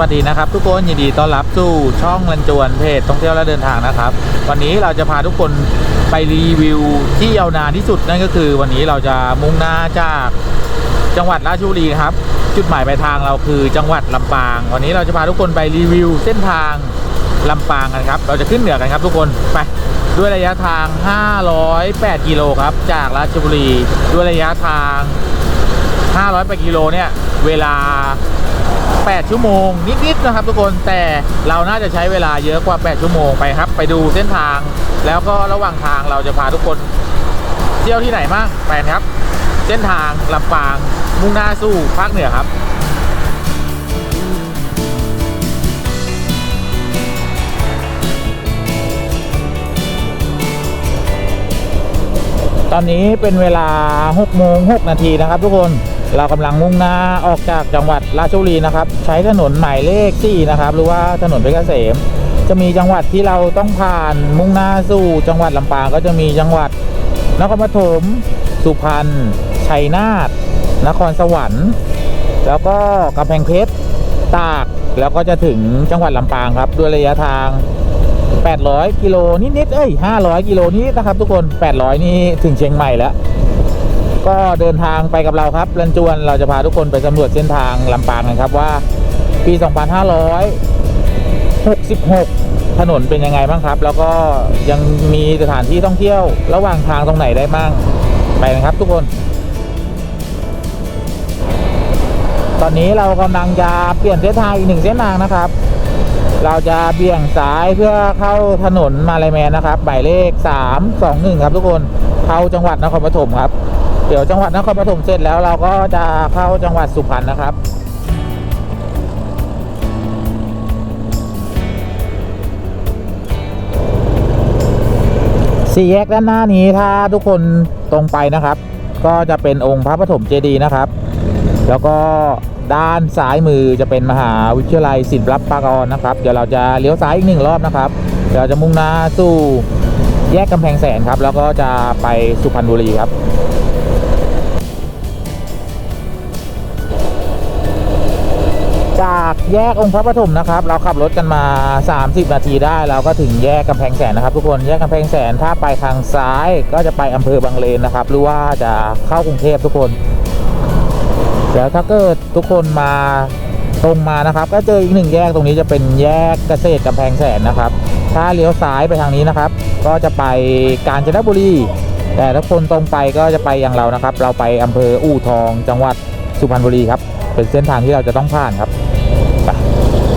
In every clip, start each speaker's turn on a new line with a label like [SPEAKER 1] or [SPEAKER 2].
[SPEAKER 1] วัสดีนะครับ ทุกคนยินดีต้อนรับสู่ช่องลันจวนเพจท่องเที่ยวและเดินทางนะครับ วันนี้เราจะพาทุกคนไปรีวิวที่ยาวนานที่สุดนั่นก็คือ วันนี้เราจะมุ่งหน้าจากจังหวัดราชบุรีครับ จุดหมายปลายทางเราคือจังหวัดลำปาง วันนี้เราจะพาทุกคนไปรีวิวเส้นทางลำปางกันครับ เราจะขึ้นเหนือกันครับทุกคนไปด้วยระยะทาง 508 กิโลครับ จากราชบุรี ด้วยระยะทาง 508 กิโลเนี่ย เวลา 8 ชั่วโมง นิดๆนะครับทุกคนแต่เราน่าจะใช้เวลาเยอะกว่า 8 ชั่วโมงไปครับ ไปดูเส้นทาง แล้วก็ระหว่างทางเราจะพาทุกคนเที่ยวที่ไหนบ้างไปครับ เส้นทางลำปางมุ่งหน้าสู่ภาคเหนือครับตอนนี้เป็นเวลา6โมง6นาทีนะครับทุกคน เรากำลังมุ่งหน้าออกจากจังหวัดราชบุรีนะครับ ใช้ถนนหมายเลข4นะครับ หรือว่าถนนเพชรเกษม จะมีจังหวัดที่เราต้องผ่านมุ่งหน้าสู่ จังหวัดลำปางก็จะมีจังหวัดนครปฐมสุพรรณชัยนาทนครสวรรค์ แล้วก็กำแพงเพชรตาก แล้วก็จะถึงจังหวัดลำปางครับ ด้วยระยะทาง 800 กิโลนิดๆเอ้ย 500 กิโลนิดนะครับ ทุกคน 800 นี่ถึงเชียงใหม่แล้ว ก็เดินทางไปกับเราครับลันจวนเราจะพาทุกคนไปสำรวจเส้นทางลำปางกันครับว่าปี 2566 ถนนเป็นยังไงบ้างครับ แล้วก็ยังมีสถานที่ท่องเที่ยวระหว่างทางตรงไหนได้บ้างไปนะครับทุกคน ตอนนี้เรากำลังจะเปลี่ยนเส้นทางอีกหนึ่งเส้นทางนะครับ เราจะเบี่ยงซ้ายเพื่อเข้าถนนมาลายแมนนะครับหมายเลข 321 ครับทุกคนเข้าจังหวัดนครปฐมครับ เดี๋ยวจังหวัดนครปฐมเสร็จแล้วเราก็จะเข้าจังหวัดสุพรรณนะครับสี่แยกด้านหน้านี้ถ้าทุกคนตรงไปนะครับ ก็จะเป็นองค์พระปฐมเจดีย์นะครับ แล้วก็ด้านซ้ายมือจะเป็นมหาวิทยาลัยศิลปากรนะครับ เดี๋ยวเราจะเลี้ยวซ้ายอีกหนึ่งรอบนะครับเดี๋ยวจะมุ่งหน้าสู่แยกกำแพงแสนครับ แล้วก็จะไปสุพรรณบุรีครับ จากแยกองค์พระปฐมนะครับ เราขับรถกันมา 30 นาทีได้เราก็ถึงแยกกำแพงแสนนะครับ ทุกคนแยกกำแพงแสนถ้าไปทางซ้ายก็จะไปอำเภอบางเลนนะครับ หรือว่าจะเข้ากรุงเทพทุกคนเดี๋ยวถ้าเกิดทุกคนมาตรงมานะครับ ก็เจออีกหนึ่งแยกตรงนี้จะเป็นแยกเกษตรกำแพงแสนนะครับ ถ้าเลี้ยวซ้ายไปทางนี้นะครับ ก็จะไปกาญจนบุรีแต่ถ้าคนตรงไปก็จะไปอย่างเรานะครับ เราไปอำเภออู่ทองจังหวัดสุพรรณบุรีครับ เป็นเส้นทางที่เราจะต้องผ่านครับ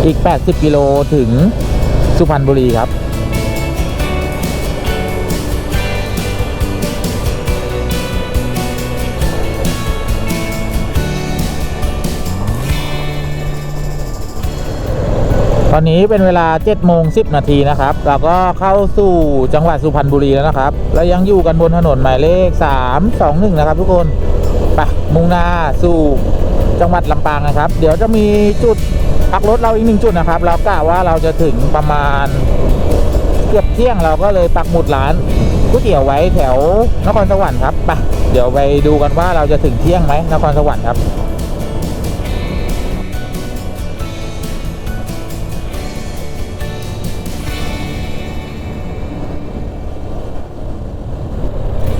[SPEAKER 1] อีก 80 กิโลถึงสุพรรณบุรีครับ ตอนนี้เป็นเวลา7โมง10 นาทีนะครับ เราก็เข้าสู่จังหวัดสุพรรณบุรีแล้วนะครับแล้วยังอยู่กันบนถนนหมายเลข 321 นะครับทุกคนไปมุ่งหน้าสู่จังหวัดลำปางนะครับ เดี๋ยวจะมีจุด พักรถเราอีกหนึ่งจุดนะครับ เรากะว่าเราจะถึงประมาณเกือบเที่ยงเราก็เลยปักหมุดร้านก๋วยเตี๋ยวไว้แถวนครสวรรค์ครับไปเดี๋ยวไปดูกันว่าเราจะถึงเที่ยงไหมนครสวรรค์ครับ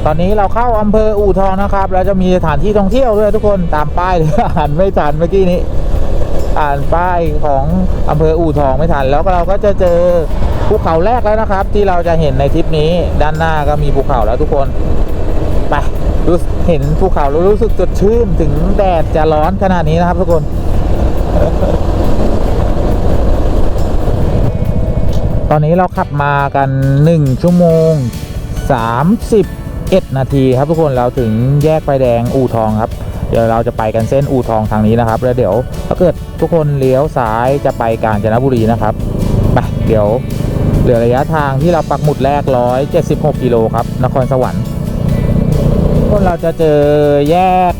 [SPEAKER 1] ตอนนี้เราเข้าอำเภออู่ทองนะครับ แล้วจะมีสถานที่ท่องเที่ยวด้วยทุกคนตามป้ายเลยอ่านไม่ทันเมื่อกี้นี้ อ่านป้ายของอำเภออู่ทองไม่ทัน แล้วเราก็จะเจอภูเขาแรกแล้วนะครับ ที่เราจะเห็นในทริปนี้ด้านหน้าก็มีภูเขาแล้วทุกคนไปรู้เห็นภูเขาแล้วรู้สึกสดชื่นถึงแดดจะร้อนขนาดนี้นะครับทุกคนตอนนี้เราขับมากัน 1 ชั่วโมง 31 นาทีครับทุกคนเราถึงแยกไฟแดงอู่ทองครับ เดี๋ยวเราจะไปกันเส้นอู่ทองทางนี้นะครับ แล้วเดี๋ยวถ้าเกิดทุกคนเลี้ยวซ้ายจะไปกาญจนบุรีนะครับไปเดี๋ยวเหลือระยะทางที่เราปักหมุดแรก 176 กิโลครับ นครสวรรค์ทุกคนเราจะเจอแยก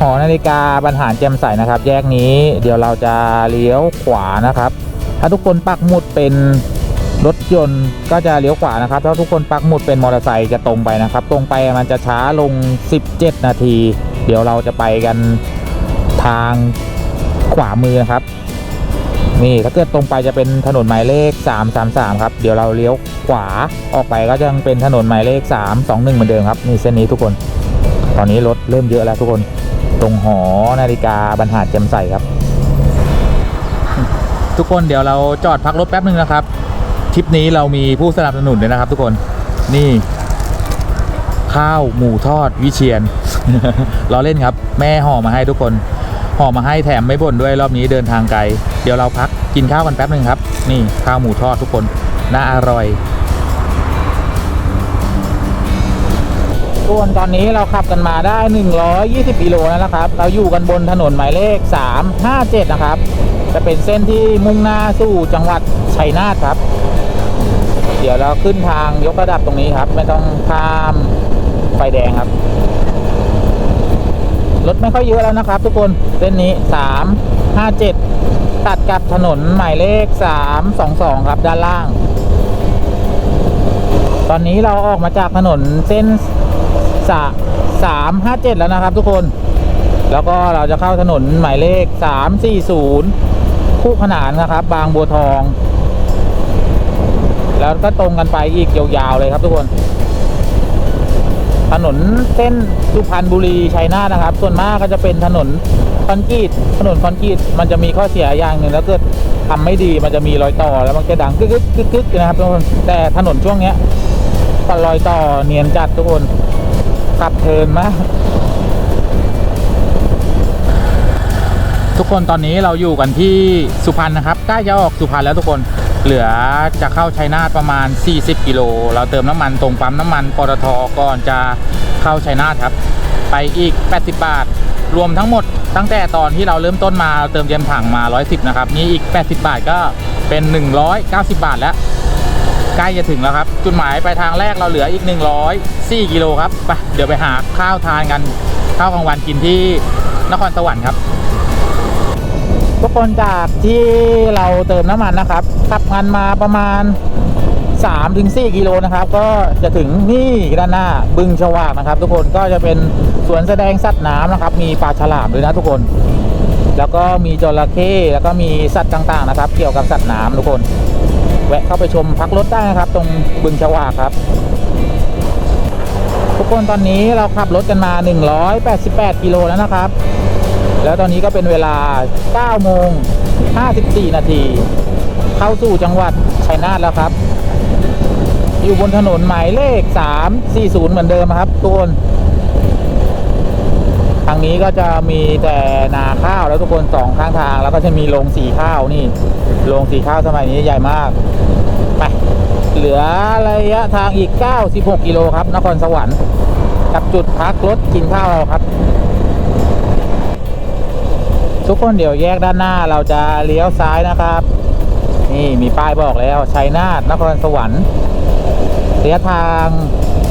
[SPEAKER 1] หอนาฬิกาบรรหารแจ่มใสนะครับ แยกนี้เดี๋ยวเราจะเลี้ยวขวานะครับ ถ้าทุกคนปักหมุดเป็นรถยนต์ก็จะเลี้ยวขวานะครับ ถ้าทุกคนปักหมุดเป็นมอเตอร์ไซค์จะตรงไปนะครับ ตรงไปมันจะช้าลง 17 นาที เดี๋ยวเราจะไปกันทางขวามือนะครับ นี่ถ้าเกิดตรงไปจะเป็นถนนหมายเลข 333 ครับ เดี๋ยวเราเลี้ยวขวาออกไปก็จะเป็นถนนหมายเลข 321 เหมือนเดิมครับนี่เส้นนี้ทุกคน ตอนนี้รถเริ่มเยอะแล้วทุกคน ตรงหอนาฬิกาบรรหารแจ่มใสครับ ทุกคนเดี๋ยวเราจอดพักรถแป๊บหนึ่งนะครับทริปนี้เรามีผู้สนับสนุนด้วยนะครับ ทุกคนนี่ ข้าวหมูทอดวิเชียนเราเล่นครับ แม่ห่อมาให้ทุกคนห่อมาให้แถมไม่บ่นด้วยรอบนี้เดินทางไกล เดี๋ยวเราพักกินข้าวกันแป๊บหนึ่งครับ นี่ข้าวหมูทอดทุกคนน่าอร่อยส่วนตอนนี้เราขับกันมาได้ 120กิโลแล้วนะครับ เราอยู่กันบนถนนหมายเลข 357 นะครับ จะเป็นเส้นที่มุ่งหน้าสู่จังหวัดชัยนาทครับ เดี๋ยวเราขึ้นทางยกระดับตรงนี้ครับ ไม่ต้องข้าม ไฟแดงครับ รถไม่ค่อยเยอะแล้วนะครับ ทุกคนเส้นนี้357ตัดกับถนนหมายเลข322ครับด้านล่าง ตอนนี้เราออกมาจากถนนเส้นสะ357แล้วนะครับ ทุกคน แล้วก็เราจะเข้าถนนหมายเลข340คู่ขนานนะครับ บางบัวทอง แล้วก็ตรงกันไปอีกยาวๆเลยครับทุกคน ถนนเส้นสุพรรณบุรีชัยนาทนะครับ ส่วนมากก็จะเป็นถนนคอนกรีตถนนคอนกรีตมันจะมีข้อเสียอย่างหนึ่งแล้วเกิดทำไม่ดีมันจะมีรอยต่อแล้วมันจะดังกึกกึกกึกกึกนะครับทุกคนแต่ถนนช่วงเนี้ยก็รอยต่อเนียนจัดทุกคนขับเพลินมากทุกคนตอนนี้เราอยู่กันที่สุพรรณนะครับใกล้จะออกสุพรรณแล้วทุกคน เหลือจะเข้าชัยนาทประมาณ 40 กิโล เราเติมน้ำมันตรงปั๊มน้ำมันปตทก่อนจะเข้าชัยนาทครับ ไปอีก 80 บาท รวมทั้งหมดตั้งแต่ตอนที่เราเริ่มต้นมาเราเติมเต็มถังมา 110 นะครับ นี่อีก 80 บาทก็เป็น 190 บาทแล้ว ใกล้จะถึงแล้วครับ จุดหมายปลายทางแรกเราเหลืออีก 104 กิโลครับไปเดี๋ยวไปหาข้าวทานกันข้าวกลางวันกินที่นครสวรรค์ครับ ทุกคนจากที่เราเติมน้ำมันนะครับขับกันมาประมาณ 3-4 กิโลนะครับ ก็จะถึงนี่ด้านหน้าบึงฉวากนะครับ ทุกคนก็จะเป็นสวนแสดงสัตว์น้ำนะครับ มีปลาฉลามด้วยนะทุกคน แล้วก็มีจระเข้แล้วก็มีสัตว์ต่างๆนะครับ เกี่ยวกับสัตว์น้ำทุกคน แวะเข้าไปชมพักรถได้นะครับ ตรงบึงฉวากครับทุกคนตอนนี้เราขับรถกันมา 188 กิโลแล้วนะครับ แล้วตอนนี้ก็เป็นเวลา 9 โมง 54 นาที เข้าสู่จังหวัดชัยนาทแล้วครับ อยู่บนถนนหมายเลข 340 เหมือนเดิมครับทุกคนทางนี้ก็จะมีแต่นาข้าวแล้วทุกคนสองข้างทาง แล้วก็จะมีโรงสีข้าวนี่โรงสีข้าวสมัยนี้ใหญ่มากไปเหลือระยะทางอีก 96 กิโลครับ นครสวรรค์กับจุดพักรถกินข้าวเราครับ ทุกคนเดี๋ยวแยกด้านหน้าเราจะเลี้ยวซ้ายนะครับ นี่มีป้ายบอกแล้วชัยนาทนครสวรรค์ระยะทาง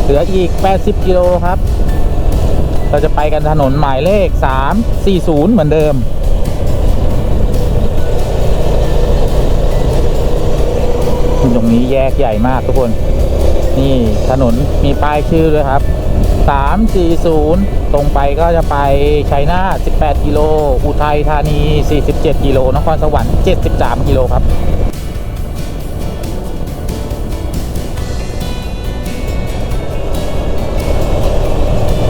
[SPEAKER 1] เหลืออีก 80 กิโลครับ เราจะไปกันถนนหมายเลข 340 เหมือนเดิม ตรงนี้แยกใหญ่มากทุกคน นี่ถนนมีป้ายชื่อด้วยครับ 340 ตรงไปก็จะไปชัยนาท18 กิโล อุทัยธานี 47 กิโล นครสวรรค์ 73 กิโลครับ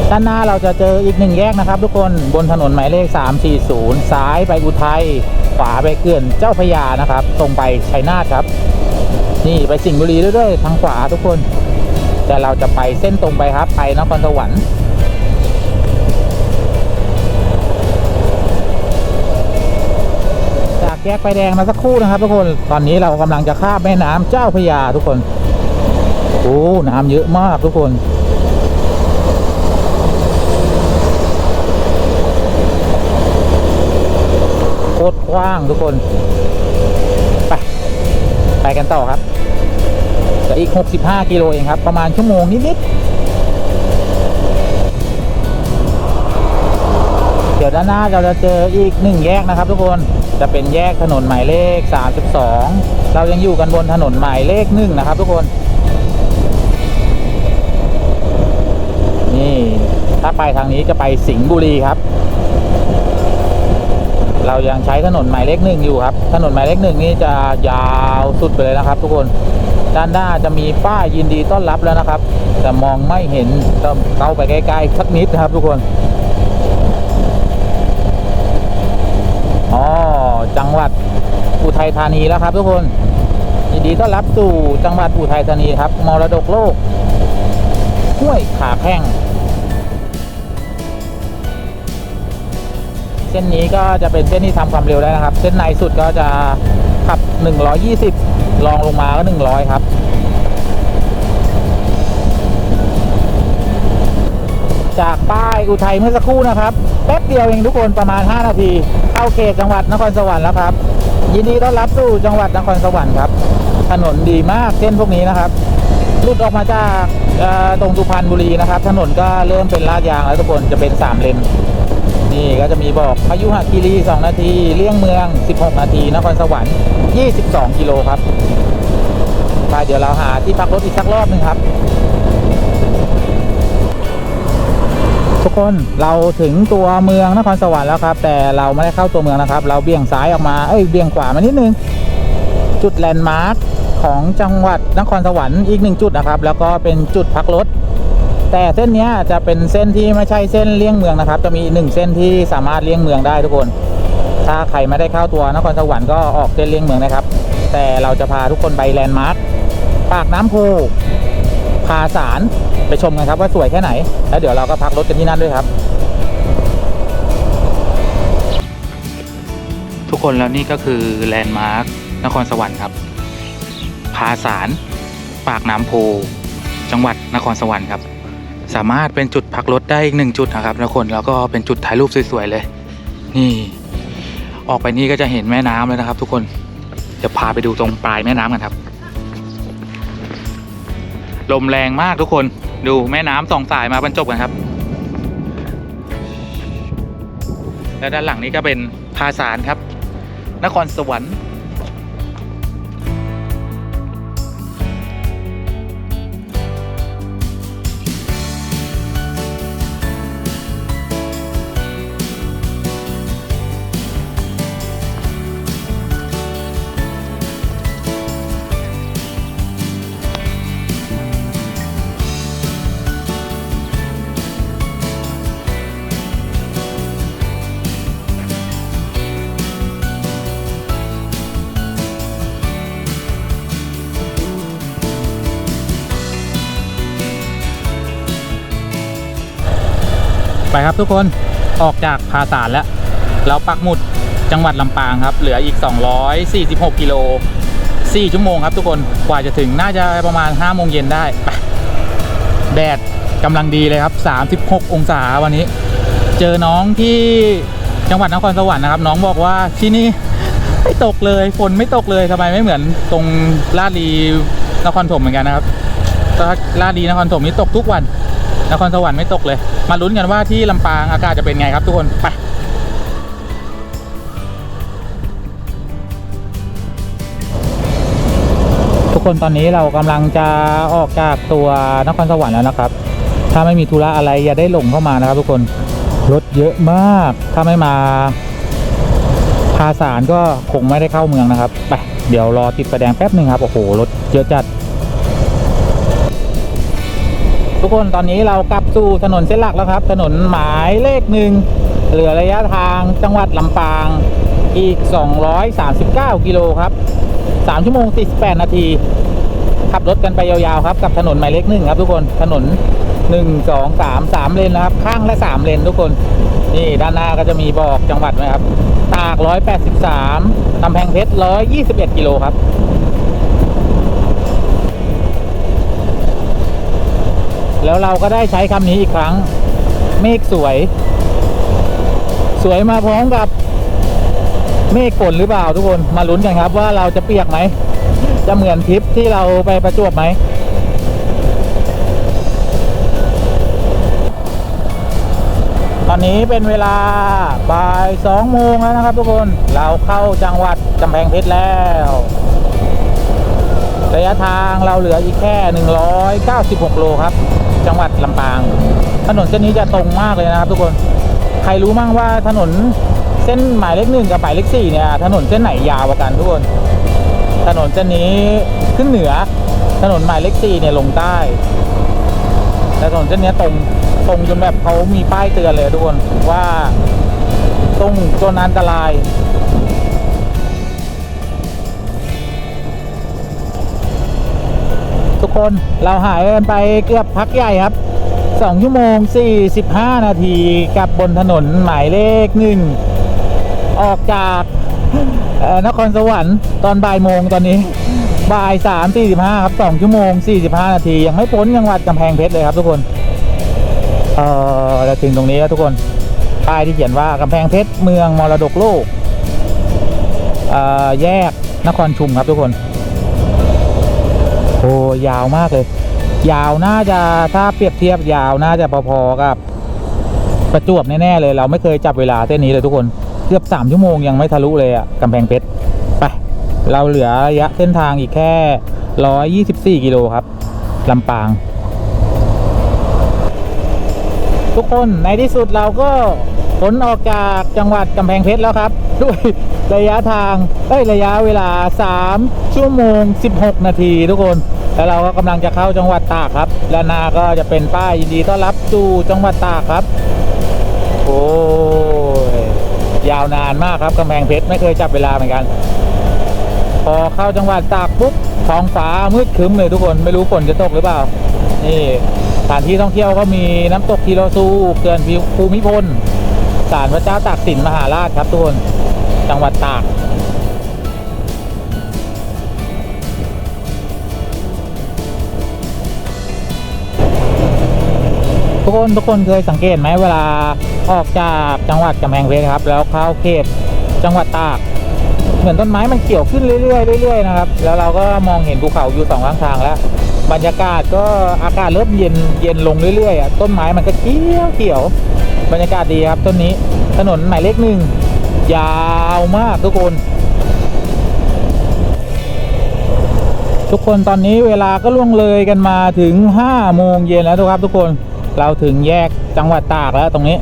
[SPEAKER 1] ด้านหน้าเราจะเจออีกหนึ่งแยกนะครับ ทุกคนบนถนนหมายเลข 340 ซ้ายไปอุทัย ขวาไปเขื่อนเจ้าพยานะครับ ตรงไปชัยนาทครับ นี่ไปสิงห์บุรีด้วยทางขวาทุกคน แต่เราจะไปเส้นตรงไปครับ ไปนครสวรรค์จากแยกไฟแดงมาสักครู่นะครับทุกคนตอนนี้เรากำลังจะข้ามแม่น้ำเจ้าพระยาทุกคนโอ้น้ำเยอะมากทุกคนโคตรกว้างทุกคน ไป ไปกันต่อครับ จะอีก 65 กิโลเองครับ ประมาณชั่วโมงนิดๆ เดี๋ยวด้านหน้าเราจะเจออีกหนึ่งแยกนะครับทุกคน จะเป็นแยกถนนหมายเลข 32 เรายังอยู่กันบนถนนหมายเลขหนึ่งนะครับทุกคน นี่ถ้าไปทางนี้จะไปสิงห์บุรีครับเรายังใช้ถนนหมายเลขหนึ่งอยู่ครับ ถนนหมายเลขหนึ่งนี่จะยาวสุดไปเลยนะครับทุกคน ด้านหน้าจะมีป้ายยินดีต้อนรับแล้วนะครับ แต่มองไม่เห็นต้องเข้าไปใกล้ๆสักนิดนะครับทุกคนอ๋อจังหวัดอุทัยธานีแล้วครับทุกคนยินดีต้อนรับสู่จังหวัดอุทัยธานีครับมรดกโลกห้วยขาแข้งเส้นนี้ก็จะเป็นเส้นที่ทำความเร็วได้นะครับ เส้นในสุดก็จะขับ 120 ลองลงมาก็100ครับ จากป้ายอุทัยเมื่อสักครู่นะครับแป๊บเดียวเองทุกคนประมาณ 5 นาที เข้าเขตจังหวัดนครสวรรค์แล้วครับ ยินดีต้อนรับสู่จังหวัดนครสวรรค์ครับ ถนนดีมากเส้นพวกนี้นะครับหลุดออกมาจากตรงสุพรรณบุรีนะครับ ถนนก็เริ่มเป็นลาดยางแล้วทุกคนจะเป็น3เลน นี่ก็จะมีบอกพายุหคีรี 2 นาที เลี่ยงเมือง 16 นาที นครสวรรค์ 22 กิโลครับไปเดี๋ยวเราหาที่พักรถอีกสักรอบหนึงครับ ทุกคนเราถึงตัวเมืองนครสวรรค์แล้วครับ แต่เราไม่ได้เข้าตัวเมืองนะครับ เราเบี่ยงซ้ายออกมาเอ้ยเบี่ยงขวามานิดนึง จุดแลนด์มาร์คของจังหวัดนครสวรรค์อีกหนึ่งจุดนะครับ แล้วก็เป็นจุดพักรถ แต่เส้นนี้จะเป็นเส้นที่ไม่ใช่เส้นเลี่ยงเมืองนะครับ จะมีหนึ่งเส้นที่สามารถเลี่ยงเมืองได้ทุกคน ถ้าใครไม่ได้เข้าตัวนครสวรรค์ก็ออกเส้นเลี่ยงเมืองนะครับ แต่เราจะพาทุกคนไปแลนด์มาร์คปากน้ำโพพาสารไปชมกันครับว่าสวยแค่ไหน แล้วเดี๋ยวเราก็พักรถกันที่นั่นด้วยครับ ทุกคนแล้วนี่ก็คือแลนด์มาร์คนครสวรรค์ครับ พาสารปากน้ำโพ จังหวัดนครสวรรค์ครับ สามารถเป็นจุดพักรถได้อีกหนึ่งจุดนะครับทุกคนแล้วก็เป็นจุดถ่ายรูปสวยๆเลย นี่ ออกไปนี่ก็จะเห็นแม่น้ำเลยนะครับ ทุกคนจะพาไปดูตรงปลายแม่น้ำกันครับลมแรงมากทุกคนดูแม่น้ำสองสายมาบรรจบกันครับ และด้านหลังนี้ก็เป็นพาสารครับ นครสวรรค์ ไปครับทุกคนออกจากพาสารแล้ว เราปักหมุดจังหวัดลำปางครับ เหลืออีก 246 กิโล 4 ชั่วโมงครับทุกคนกว่าจะถึงน่าจะประมาณ 5 โมงเย็นได้ไปแดดกำลังดีเลยครับ 36 องศาวันนี้ เจอน้องที่จังหวัดนครสวรรค์นะครับ น้องบอกว่าที่นี่ไม่ตกเลยฝนไม่ตกเลยทำไมไม่เหมือนตรงลาดลีนครถมเหมือนกันนะครับลาดลีนครถมนี่ตกทุกวัน นครสวรรค์ไม่ตกเลย มาลุ้นกันว่าที่ลำปางอากาศจะเป็นไงครับทุกคนไปทุกคนตอนนี้เรากำลังจะออกจากตัวนครสวรรค์แล้วนะครับ ถ้าไม่มีธุระอะไรอย่าได้หลงเข้ามานะครับ ทุกคนรถเยอะมาก ถ้าไม่มาพาสารก็คงไม่ได้เข้าเมืองนะครับไปเดี๋ยวรอติดไฟแดงแป๊บหนึ่งครับโอ้โหรถเยอะจัด คนตอนนี้เรากลับสู่ถนนเส้นหลักแล้วครับ ถนนหมายเลขหนึ่งเหลือระยะทางจังหวัดลำปางอีก 239 กิโลครับ 3 ชั่วโมง 48 นาที ขับรถกันไปยาวๆครับ กับถนนหมายเลขหนึ่งครับทุกคนถนน 1 2 3 3 เลนนะครับ ข้างละ 3 เลนทุกคน นี่ด้านหน้าก็จะมีบอกจังหวัดนะครับ ตาก 183กำแพงเพชร 121 กิโลครับ แล้วเราก็ได้ใช้คำนี้อีกครั้ง เมฆสวย สวยมาพร้อมกับ เมฆฝนหรือเปล่าทุกคนมาลุ้นกันครับว่าเราจะเปียกไหม จะเหมือนทริปที่เราไปประจวบไหมตอนนี้เป็นเวลาบ่ายสองโมงแล้วนะครับทุกคน เราเข้าจังหวัดกำแพงเพชรแล้ว ระยะทางเราเหลืออีกแค่ 196 โลครับ จังหวัดลำปาง ถนนเส้นนี้จะตรงมากเลยนะครับทุกคน ใครรู้มั่งว่าถนนเส้นหมายเลขหนึ่งกับหมายเลขสี่เนี่ย ถนนเส้นไหนยาวกว่ากันทุกคน ถนนเส้นนี้ขึ้นเหนือ ถนนหมายเลขสี่เนี่ยลงใต้แต่ถนนเส้นนี้ตรงตรงจนแบบเขามีป้ายเตือนเลยทุกคนว่าตรงจนอันตราย คน เราหายกันไปเกือบพักใหญ่ครับ 2 ชั่วโมง 45 นาทีกับบนถนนหมายเลขหนึ่งออกจากนครสวรรค์ตอนบ่ายโมงตอนนี้บ่าย3 45ครับ2ชั่วโมง45นาที ยังไม่พ้นจังหวัดกำแพงเพชรเลยครับทุกคน เอ่อเราถึงตรงนี้แล้วทุกคนป้ายที่เขียนว่ากำแพงเพชรเมืองมรดกโลก เอ่อแยกนครชุมครับทุกคน โอ้ยาวมากเลย ยาวน่าจะถ้าเปรียบเทียบยาวน่าจะพอๆกับ ประจวบแน่ๆเลย เราไม่เคยจับเวลาเส้นนี้เลยทุกคนเกือบสามชั่วโมงยังไม่ทะลุเลยอะกำแพงเพชรไปเราเหลือระยะเส้นทางอีกแค่ร้อยยี่สิบสี่กิโลครับลำปาง ทุกคนในที่สุดเราก็พ้นออกจากจังหวัดกำแพงเพชรแล้วครับ ด้วยระยะทางเอ้ยระยะเวลา 3 ชั่วโมง 16 นาทีทุกคน แล้วเราก็กำลังจะเข้าจังหวัดตากครับ และนาก็จะเป็นป้ายยินดีต้อนรับสู่จังหวัดตากครับโอ้ยยาวนานมากครับกำแพงเพชรไม่เคยจับเวลาเหมือนกัน พอเข้าจังหวัดตากปุ๊บท้องฟ้ามืดครึ้มเลยทุกคนไม่รู้ฝนจะตกหรือเปล่า นี่สถานที่ท่องเที่ยวก็มีน้ำตกทีโรซูเขื่อนภูมิพลศาลพระเจ้าตากสินมหาราชครับทุกคน จังหวัดตากทุกคนทุกคนเคยสังเกตไหมเวลาออกจากจังหวัดกำแพงเพชรครับ แล้วเข้าเขตจังหวัดตาก เหมือนต้นไม้มันเกี่ยวขึ้นเรื่อยๆเรื่อยๆนะครับ แล้วเราก็มองเห็นภูเขาอยู่สองข้างทางแล้ว บรรยากาศก็อากาศเริ่มเย็นเย็นลงเรื่อยๆอต้นไม้มันก็เขียวเขียวบรรยากาศดีครับต้นนี้ถนนหมายเลขหนึ่ง ยาวมากทุกคน ทุกคนตอนนี้เวลาก็ล่วงเลยกันมาถึง5โมงเย็นแล้วทุกครับ ทุกคนเราถึงแยกจังหวัดตากแล้วตรงนี้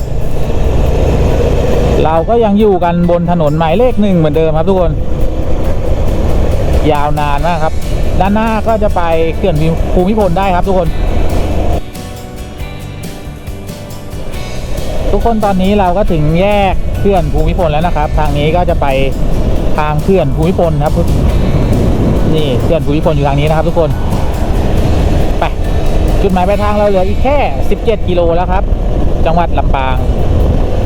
[SPEAKER 1] เราก็ยังอยู่กันบนถนนหมายเลขหนึ่งเหมือนเดิมครับทุกคน ยาวนานมากครับ ด้านหน้าก็จะไปเขื่อนภูมิพลได้ครับทุกคนทุกคนตอนนี้เราก็ถึงแยก เขื่อนภูมิพลแล้วนะครับ ทางนี้ก็จะไปทางเขื่อนภูมิพลครับ นี่เขื่อนภูมิพลอยู่ทางนี้นะครับ ทุกคน ไป จุดหมายปลายทางเราเหลืออีกแค่ 17 กิโลแล้วครับ จังหวัดลำปาง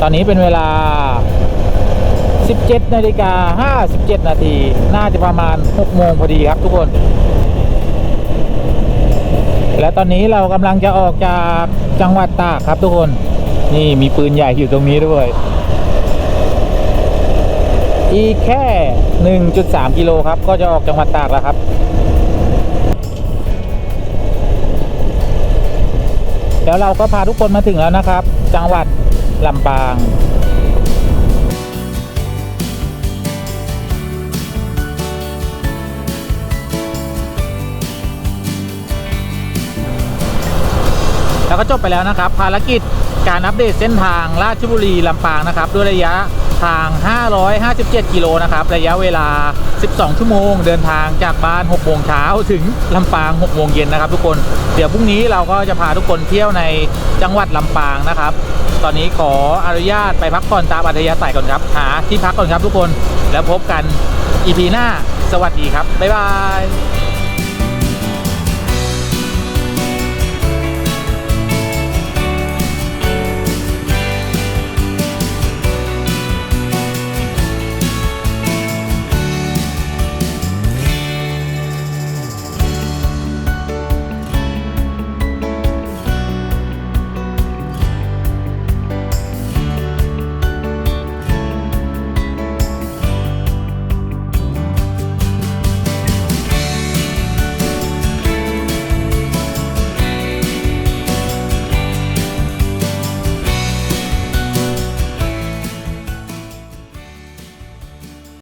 [SPEAKER 1] ตอนนี้เป็นเวลา 17นาฬิกา57 นาที น่าจะประมาณ 6 โมงพอดีครับทุกคน และตอนนี้เรากำลังจะออกจากจังหวัดตากครับทุกคน นี่มีปืนใหญ่อยู่ตรงนี้ด้วย อีกแค่ 1.3 กิโลครับ ก็จะออกจังหวัดตากแล้วครับ แล้วเราก็พาทุกคนมาถึงแล้วนะครับ จังหวัดลำปางแล้วก็จบไปแล้วนะครับ ภารกิจการอัปเดตเส้นทางราชบุรีลำปางนะครับ ด้วยระยะ ทาง 557 กิโลนะครับ ระยะเวลา 12 ชั่วโมง เดินทางจากบ้าน 6 โมงเช้าถึงลำปาง 6 โมงเย็นนะครับทุกคน เดี๋ยวพรุ่งนี้เราก็จะพาทุกคนเที่ยวในจังหวัดลำปางนะครับ ตอนนี้ขออนุญาตไปพักผ่อนตามอัธยาศัยก่อนครับ หาที่พักก่อนครับทุกคน แล้วพบกัน EP หน้า สวัสดีครับ บ๊ายบาย